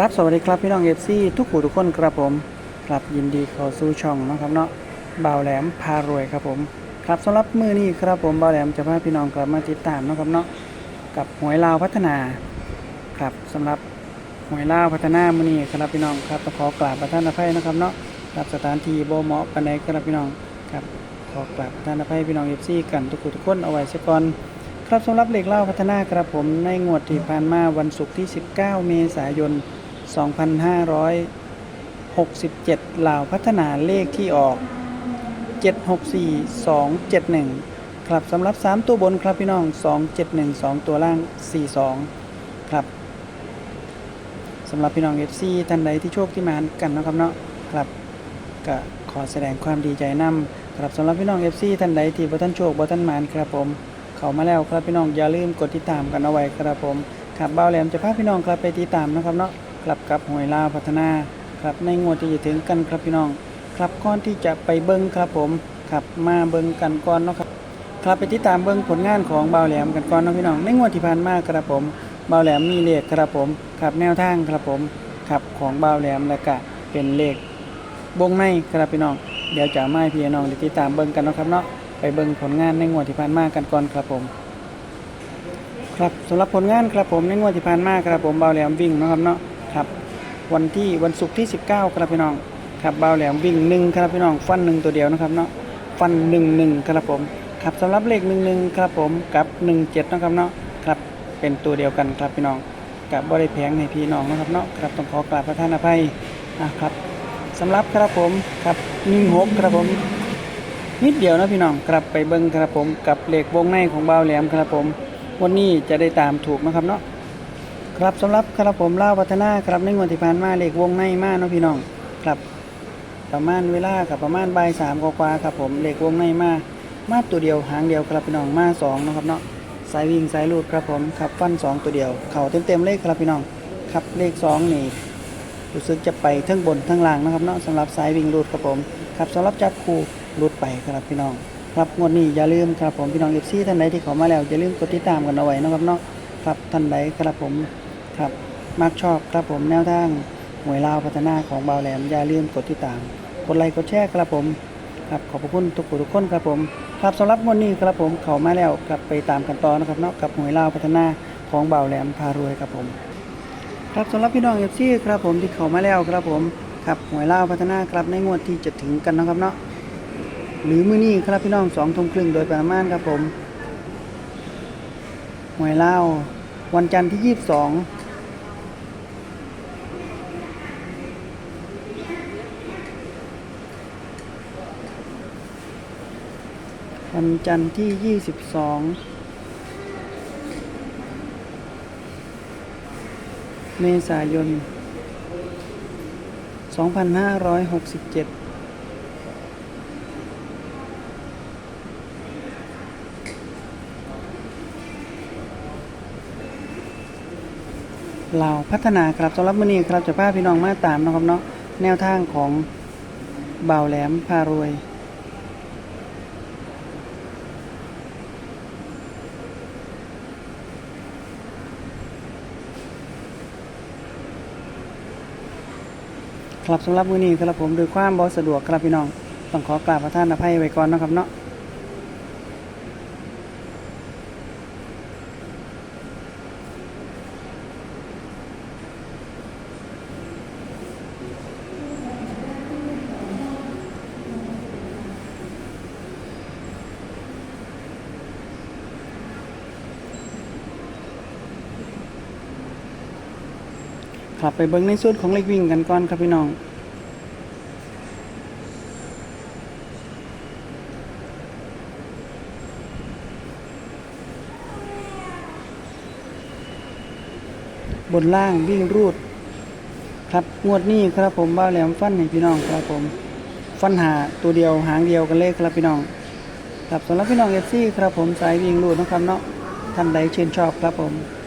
ครับสวัสดีครับพี่น้องเอฟซีทุกผู้ทุกคนครับผมครับยินดีข้าสู่ช่องนะครับเนาะบ่าวแหลมพารวยครับผมครับสำหรับมือนี้ครับผมบ่าวแหลมจะพาพี่น้องกลับมาติดตามนะครับเนาะกับหวยลาวพัฒนาครับสำหรับหวยลาวพัฒนามือนี้ครับพี่น้องครับขอกราบประทานอภัยนะครับเนาะครับสถานที่บ่เหมาะปานใดครับพี่น้องครับขอกราบประทานอภัยพี่น้องเอฟซีกันทุกผู้ทุกคนเอาไว้ซะก่อนครับสำหรับเหล็กเล่าพัฒนาครับผมในงวดที่ผ่านมาวันศุกร์ที่ 19 เมษายน 2567ลาวพัฒนาเลขที่ออก 764271 ครับสำหรับ 3 ตัวบนครับพี่น้อง 271 2 ตัวล่าง 42 ครับสำหรับพี่น้อง FC ท่านใดที่โชคที่มากันนะครับเนาะครับก็ขอแสดงความดีใจนำครับสำหรับพี่น้อง FC ท่านใดที่บ่ท่านโชคบ่ท่านมานครับผมเข้ามาแล้วครับพี่น้องอย่าลืมกดติดตามกันเอาไว้ครับผมครับบ้าแหลมจะพาพี่น้องครับไปติดตามนะครับเนาะ กลับกับหวยลาวพัฒนาครับในงวดที่จะถึงกันครับพี่น้อง ครับก่อนที่จะไปเบิ้งครับผมครับมาเบิ้งกันก่อนเนาะครับครับไปติดตามเบิ้งผลงานของเบาแหลมกันก่อนเนาะพี่น้องในงวดที่ผ่านมาครับผมเบาแหลมมีเลขครับผมครับแนวทางครับผมครับของเบาแหลมแล้วก็เป็นเลขวงในครับพี่น้อง เดี๋ยวจะมาให้พี่น้องได้ติดตามเบิ้งกันเนาะครับเนาะไปเบิ่งผลงานในงวดที่ผ่านมากันก่อนครับผม ครับสำหรับผลงานครับผมในงวดที่ผ่านมาครับผมเบาแหลมวิ่งนะครับเนาะ ครับวันที่วันศุกร์ที่ 19 ครับพี่น้องครับเบาแหลมวิ่งหนึ่งครับพี่น้องฟันหนึ่งตัวเดียวนะครับเนาะฟันหนึ่งหนึ่งครับผมครับสำหรับเลขหนึ่งหนึ่งครับผมกับหนึ่งเจ็ดนะครับเนาะครับเป็นตัวเดียวกันครับพี่น้องกับบริแพงในพี่น้องนะครับเนาะครับต้องขอกราบพระท่านอภัยอะครับสำหรับครับผมครับหนึ่งหกครับผมนิดเดียวนะพี่น้องกลับไปเบิ้งครับผมกับเหล็กวงในของบ่าแหลมครับผม วันนี้จะได้ตามถูกนะครับเนาะ ครับสำหรับครับผมเล่าพัฒนาครับในงวดที่ผ่านมาเล็กวงในมากเนาะพี่น้องครับประมาณเวลากับประมาณบ่ายสามกว่าครับผมเล็กวงในมามาตัวเดียวหางเดียวครับพี่น้องมาสองนะครับเนาะสายวิ่งสายลูดครับผมครับฟันสองตัวเดียว เข่าเต็มๆเลขครับพี่น้องครับเลขสองนี่รู้สึกจะไปทั้งบนทั้งล่างนะครับเนาะสำหรับสายวิ่งรูดครับผมครับสำหรับจับคู่รูดไปครับพี่น้อง ครับงวดนี้อย่าลืมครับผมพี่น้องเอฟซีท่านใดที่เข้ามาแล้วอย่าลืมกดติดตามกันเอาไว้นะครับเนาะครับท่านใดครับผม ครับมากชอบครับผมแนวทางหวยลาวพัฒนาของบาวแหลมอย่าลืมกดติดตาม กดไลค์กดแชร์ครับผมครับขอบพระคุณทุกคนทุกคนครับผม ครับสำหรับวันนี้ครับผมเขามาแล้วครับไปตามกันต่อนะครับเนาะกับหวยลาวพัฒนาของบาวแหลมพารวยครับผม ครับสำหรับพี่น้องเอฟซีครับผมที่เขามาแล้วครับผมครับหวยลาวพัฒนาครับในงวดที่จะถึงกันนะครับเนาะหรือมื้อนี้ครับพี่น้องสองทุ่มครึ่งโดยประมาณครับผมหวยลาววันจันทร์ที่ยี่สิบสอง วันจันทร์ที่ยี่สิบสองเมษายน 2567เราพัฒนาครับสำหรับมื้อนี้ครับจะพาพี่น้องมาตามนะครับเนาะแนวทางของเบาแหลมพารวย ครับสำหรับมื้อนี้ครับผมโดยความบ่สะดวกครับพี่น้องต้องขอกราบพระท่านอภัยไว้ก่อนนะครับเนาะ ครับ ไปเบิ่งในส่วนของเลขวิ่งกันก่อนครับพี่น้องบนล่างวิ่งรูด ครับงวดนี้ครับผมบ้าแหลมฟันให้พี่น้องครับผม ฟันหาตัวเดียวหางเดียวกันเลยครับพี่น้องครับสำหรับพี่น้องเอฟซี่ครับผมสายวิ่งรูดนะครับเนาะท่านใดชื่นชอบครับผม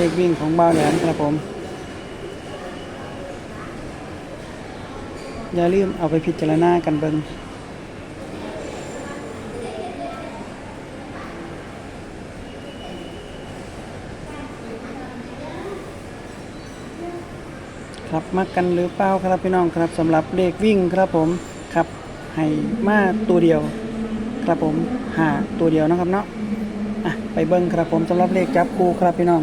เลขวิ่งของบ้าวแหลมครับผม อย่าลืมเอาไปพิจารณากันเบิงครับมักกันหรือเปล่าครับพี่น้องครับสำหรับเลขวิ่งครับผมครับให้มาตัวเดียว ครับผมหาตัวเดียวนะครับเนาะอะไปเบิ้งครับผมสำหรับเลขจับคู่ครับพี่น้อง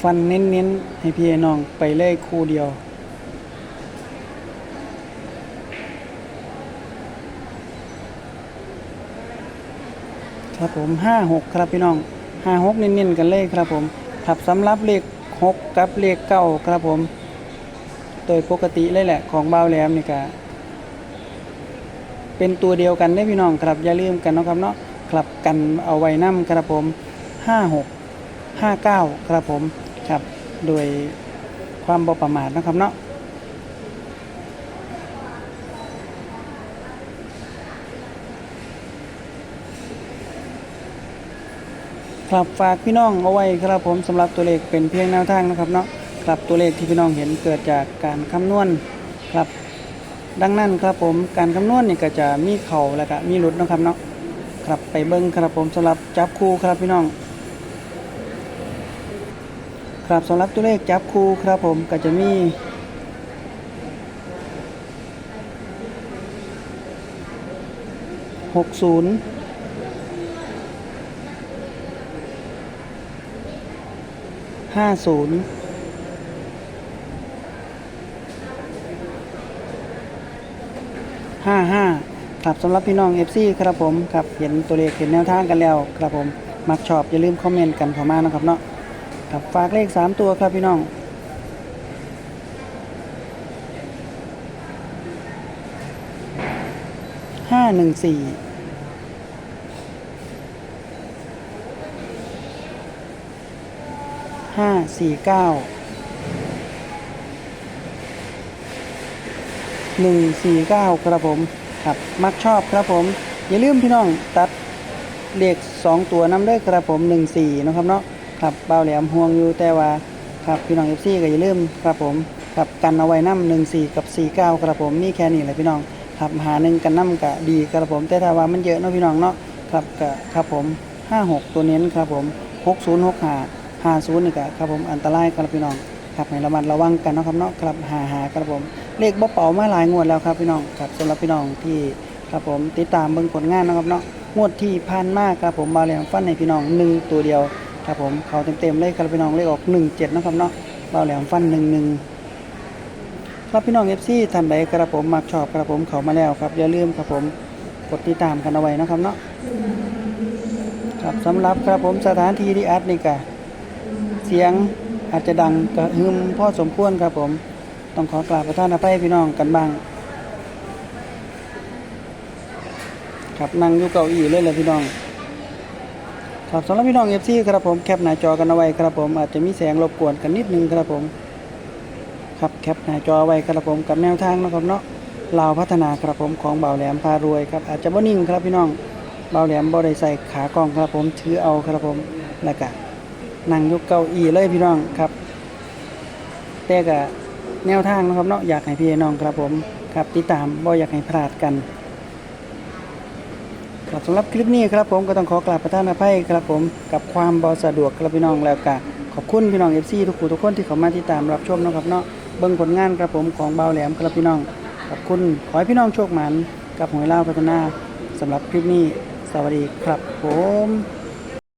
ฟันเน้นๆ ให้พี่ไอ้น้องไปเลยคู่เดียว ครับผมห้าหกครับพี่น้องห้าหกเน้นๆ กันเลยครับผมครับสำหรับเลขหกกับเลขเก้าครับผม โดยปกติเลยแหละของเบาแหลมนี่ก็เป็นตัวเดียวกันได้พี่น้องครับอย่าลืมกันนะครับเนาะครับกันเอาไว้นํครับผมห้าหกห้าเก้าครับผม ครับ โดยความบ่ประมาทนะครับเนาะครับฝากพี่น้องเอาไว้ครับผมสำหรับตัวเลขเป็นเพียงแนวทางนะครับเนาะครับตัวเลขที่พี่น้องเห็นเกิดจากการคำนวณครับ ดังนั้นครับผมการคำนวณนี่ก็จะมีเข่าแล้วก็มีหลุดนะครับเนาะครับไปเบิ้งครับผมสำหรับจับคู่ครับพี่น้อง ครับสำหรับตัวเลขจับคู่ครับผมก็จะมีหกศูนย์ห้าศูนย์ห้าห้าครับสำหรับพี่น้อง FC ครับผมครับเห็นตัวเลขเห็นแนวทางกันแล้วครับผม มักชอบอย่าลืมคอมเมนต์กันเข้ามานะครับเนาะ ครับฝากเลข3ตัวครับพี่น้องห้าหนึ่งสี่ห้าสี่เก้าหนึ่งสี่เก้าครับผมครับมักชอบครับผม อย่าลืมพี่น้องตัดเลขสองตัวน้ำเด้อครับผมหนึ่งสี่นะครับเนาะ ครับเบาแหลมห่วงอยู่แต่ว่าครับพี่น้องเอฟซีก็อย่าลืมครับผมครับกันเอาไว้น้ำหนึ่งสี่กับสี่เก้าครับผมมีแค่นี้แหละพี่น้องครับหาหนึ่งกันน้ำกะดีครับผมแต่ถ้าว่ามันเยอะเนาะพี่น้องเนาะครับกะครับผมห้าหกตัวเน้นครับผมหกศูนย์หกห้าหาศูนย์นี่ก็ครับผมอันตรายครับพี่น้องครับให้ระมัดระวังกันเนาะครับเนาะครับหาหาครับผมเลขบ่เป่ามาหลายงวดแล้วครับพี่น้องครับสำหรับพี่น้องที่ครับผมติดตามเบิ่งผลงานนะครับเนาะงวดที่ผ่านมาครับผมมาแล้วฟันให้พี่น้องหนึ่งตัวเดียว ครับผมเขาเต็มๆเลยครับพี่น้องเลขออกหนึ่งเจ็ดนะครับเนาะเบาแหลมฟันหนึ่งหนึ่งครับพี่น้องเอฟซีท่านใดครับผมมักชอบครับผมเขามาแล้วครับอย่าลืมครับผมกดติดตามกันเอาไว้นะครับเนาะครับสำหรับครับผมสถานที่ที่อัดนี่ก็เสียงอาจจะดังกระหึมพ่อสมควรครับผม ต้องขอกราบประท่านอภัยพี่น้องกันบ้าง ครับนั่งอยู่เก้าอี้เลยเลยพี่น้อง ครับสำหรับพี่น้องเอฟซีครับผมแคปหน้าจอกันเอาไว้ครับผมอาจจะมีแสงรบกวนกันนิดนึงครับผมครับแคปหน้าจอไว้ครับผมกับแนวทางนะครับเนาะลาวพัฒนาครับผมของเบาแหลมพารวยครับอาจจะบ่นิ่งครับพี่น้องเบาแหลมบ่ได้ใส่ขากล้องครับผมถือเอาครับผมแล้วก็นั่งยกเก้าอี้เลยพี่น้องครับแต่ก็แนวทางนะครับเนาะอยากให้พี่น้องครับผมครับติดตามบ่อยากให้พลาดกัน ครับสำหรับคลิปนี้ครับผมก็ต้องขอกราบประทานอภัยครับผมกับความบอสะดวกครับพี่น้องแล้วก็ขอบคุณพี่น้องเอฟซีทุกคู่ทุกคนที่เข้ามาติดตามรับชมนะครับเนาะเบิ้งผลงานครับผมของเบาแหลมครับพี่น้องขอบคุณขอให้พี่น้องโชคหมันกับหวยเล่าพัฒนาสำหรับคลิปนี้สวัสดีครับผม